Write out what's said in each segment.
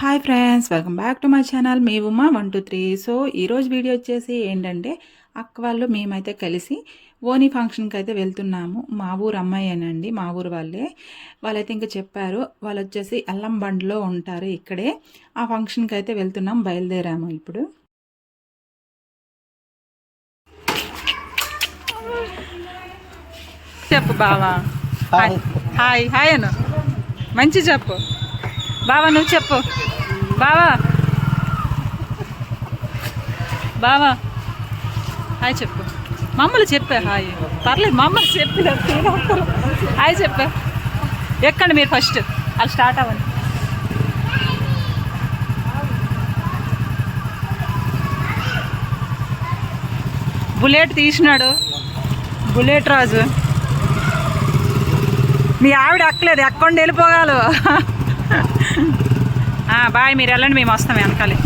Hi friends welcome back to my channel me Uma one two three so ఈరోజు video వచ్చేసి ఏంటంటే అక్క వాళ్ళు మేమైతే కలిసి ఓనీ ఫంక్షన్కి అయితే వెళ్తున్నాము. మా ఊరు అమ్మాయేనండి మా ఊరు వాళ్ళే. వాళ్ళైతే ఇంకా చెప్పారు వాళ్ళు వచ్చేసి అల్లం బండ్లో ఉంటారు ఇక్కడే. ఆ ఫంక్షన్కి అయితే వెళ్తున్నాం బయలుదేరాము ఇప్పుడు. చెప్పు బావా. Hi hi hi Anu. మంచి చెప్పు. బావా నువ్వు చెప్పు. బావా. బావా. హాయ్ చెప్పు. మమ్మల్ని చెప్పా హాయ్. పర్లేదు మమ్మల్ని చెప్పిన హాయ్ చెప్పా. ఎక్కండి మీరు ఫస్ట్. అది స్టార్ట్ అవ్వండి. బుల్లెట్ తీసినాడు. బుల్లెట్ రాజు. మీ ఆవిడ ఎక్కలేదు ఎక్కండి వెళ్ళిపోగాలు. బాయ్ మీరు వెళ్ళండి మేము వస్తాం వెనకాలే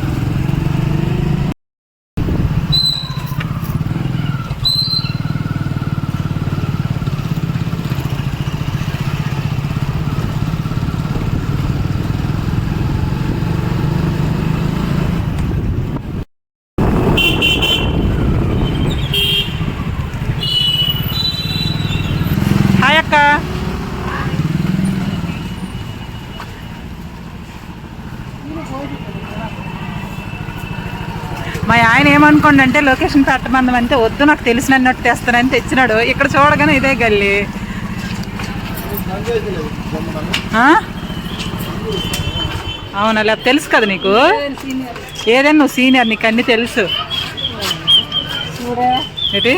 హాయ్ అక్క మా ఆయన ఏమనుకోండి అంటే లొకేషన్ పెట్టమందం అంటే వద్దు నాకు తెలిసినట్టు తెస్తానని తెచ్చినాడు. ఇక్కడ చూడగానే ఇదే గల్లి. అవునా? లేకపోతే తెలుసు కదా నీకు? ఏదైనా నువ్వు సీనియర్ నీకు అన్నీ తెలుసు. ఏంటి?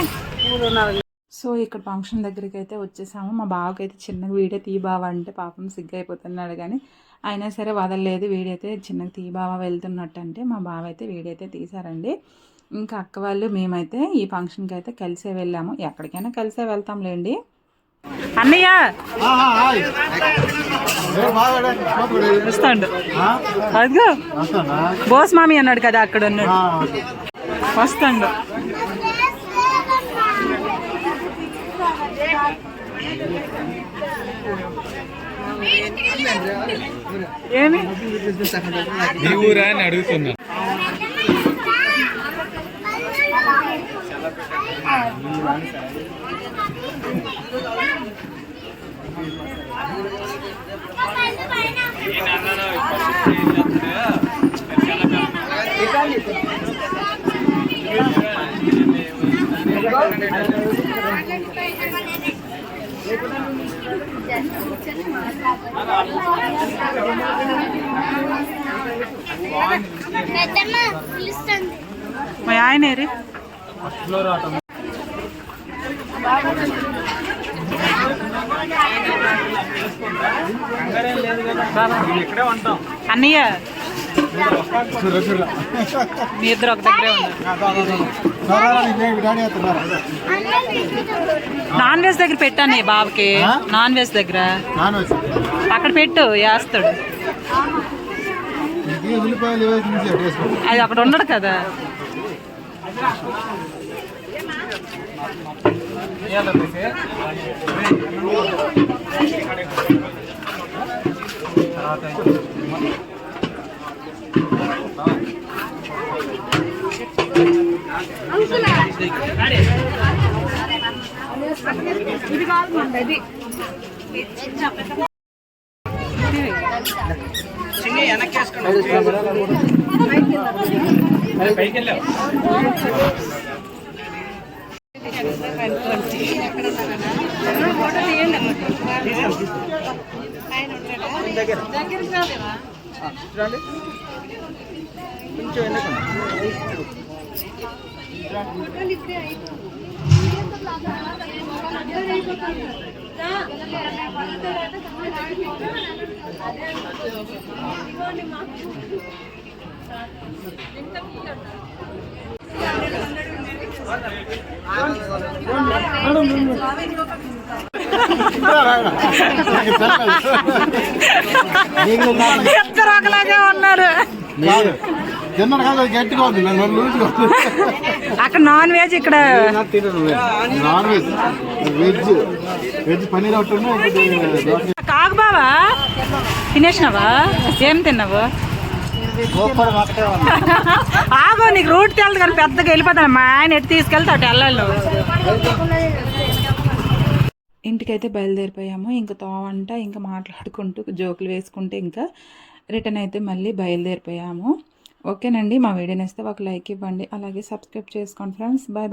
సో ఇక్కడ ఫంక్షన్ దగ్గరికి అయితే వచ్చేసాము. మా బావకైతే చిన్నగా వీడియో తీ బావ అంటే పాపం సిగ్గు అయిపోతున్నాడు కానీ అయినా సరే వదలలేదు. వీడైతే చిన్నగా తీ బావ వెళ్తున్నట్టు అంటే మా బావ అయితే వీడైతే తీశారండి. ఇంకా అక్క వాళ్ళు మేమైతే ఈ ఫంక్షన్కి అయితే కలిసే వెళ్ళాము. ఎక్కడికైనా కలిసే వెళ్తాంలేండి. అన్నయ్య! వస్తాడు. అదిగో. బోస్ మామి అన్నాడు కదా అక్కడ ఉన్నాడు వస్తాడు. ఏమి? మీ ఊరా అని అడుగుతున్నా. పిలుస్తుంది మా ఆయన ఏరి ఇక్కడే ఉంటాం అన్నయ్య మీ ఇద్దరు ఒక దగ్గరే నాన్ వెజ్ దగ్గర పెట్టాను బాబుకి నాన్ వెజ్ దగ్గర. అక్కడ పెట్టు వేస్తాడు. ఉల్లిపాయలు వేసి తీసేయండి, వేసుకోండి. అది అక్కడ ఉండడు కదా పైకి వెళ్ళావు ఇద్దరు ఒకలాగే ఉన్నారు కాదు. తిన్నాను కాదు అది గట్టిగా ఉంది. నన్ను లూజ్గా ఉంది అక్కడ నాన్ వెజ్ ఇక్కడ non veg. Veg. Veg paneer ఒకటి ఉంది, ఒకటి దోసకాయ. కాకు బావా? తినేసినావా? ఏం తిన్నావు? ఆగో నీకు రూట్ తెలదు కానీ పెద్దగా వెళ్ళిపోతాను. మా ఆయన ఎటు తీసుకెళ్తావు వెళ్ళాలి నువ్వు. ఇంటికైతే బయలుదేరిపోయాము. ఇంకా తోవంట ఇంకా మాట్లాడుకుంటూ జోకులు వేసుకుంటే ఇంకా రిటర్న్ అయితే మళ్ళీ బయలుదేరిపోయాము. ఓకేనండి మా వీడియో నేస్తే ఒక లైక్ ఇవ్వండి అలాగే సబ్స్క్రైబ్ చేసుకోండి ఫ్రెండ్స్. Bye bye